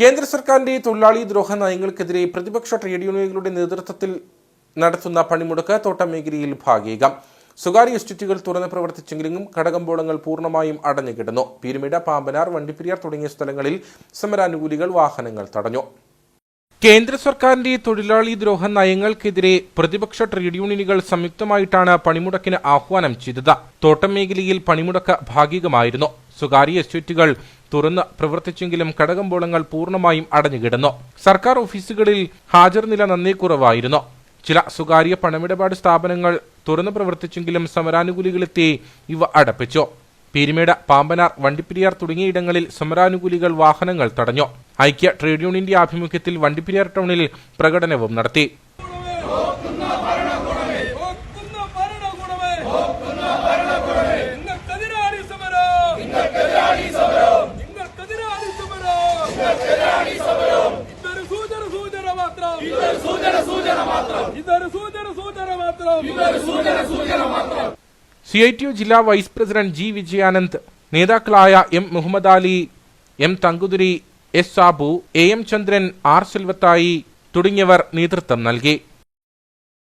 കേന്ദ്ര സർക്കാരിന്റെ തൊഴിലാളി ദ്രോഹ നയങ്ങൾക്കെതിരെ പ്രതിപക്ഷ ട്രേഡ് യൂണിയനുകളുടെ നേതൃത്വത്തിൽ നടത്തുന്ന പണിമുടക്ക് തോട്ടം മേഖലയിൽ ഭാഗികം. സ്വകാര്യ എസ്റ്റേറ്റുകൾ തുറന്ന് പ്രവർത്തിച്ചെങ്കിലും കടകമ്പോളങ്ങൾ പൂർണമായും അടഞ്ഞുകിടന്നു. പീരുമിട പാമ്പനാർ വണ്ടിപ്പെരിയാർ തുടങ്ങിയ സ്ഥലങ്ങളിൽ സമരാനുകൂലികൾ വാഹനങ്ങൾ തടഞ്ഞു. കേന്ദ്ര സർക്കാരിന്റെ തൊഴിലാളി ദ്രോഹ നയങ്ങൾക്കെതിരെ പ്രതിപക്ഷ ട്രേഡ് യൂണിയനുകൾ സംയുക്തമായിട്ടാണ് പണിമുടക്കിന് ആഹ്വാനം ചെയ്തത്. തോട്ടം മേഖലയിൽ പണിമുടക്ക് ഭാഗികമായിരുന്നു. സ്വകാര്യ എസ്റ്റേറ്റുകൾ തുറന്ന് പ്രവർത്തിച്ചെങ്കിലും കടകമ്പോളങ്ങൾ പൂർണമായും അടഞ്ഞുകിടന്നു. സർക്കാർ ഓഫീസുകളിൽ ഹാജർ നില നന്നേ കുറവായിരുന്നു. ചില സ്വകാര്യ പണമിടപാട് സ്ഥാപനങ്ങൾ തുറന്നു പ്രവർത്തിച്ചെങ്കിലും സമരാനുകൂലികളെത്തി ഇവ അടപ്പിച്ചു. പീരുമേട് പാമ്പനാർ വണ്ടിപ്പെരിയാർ തുടങ്ങിയ ഇടങ്ങളിൽ സമരാനുകൂലികൾ വാഹനങ്ങൾ തടഞ്ഞു. ഐക്യ ട്രേഡ് യൂണിയന്റെ ആഭിമുഖ്യത്തിൽ വണ്ടിപ്പെരിയാർ ടൗണിൽ പ്രകടനവും നടത്തി. സൂചന മാത്രം ഇതൊരു സൂചന സൂചന മാത്രം. ഇതൊരു സൂചന സൂചന മാത്രം. ഇതൊരു സൂചന സൂചന മാത്രം. സി ഐ ടി യു ജില്ലാ വൈസ് പ്രസിഡന്റ് ജി വിജയാനന്ദ് നേതാക്കളായ M Muhammad Ali M Thankuthuri S Sabu A M Chandran R Selvathai തുടങ്ങിയവർ നേതൃത്വം നൽകി.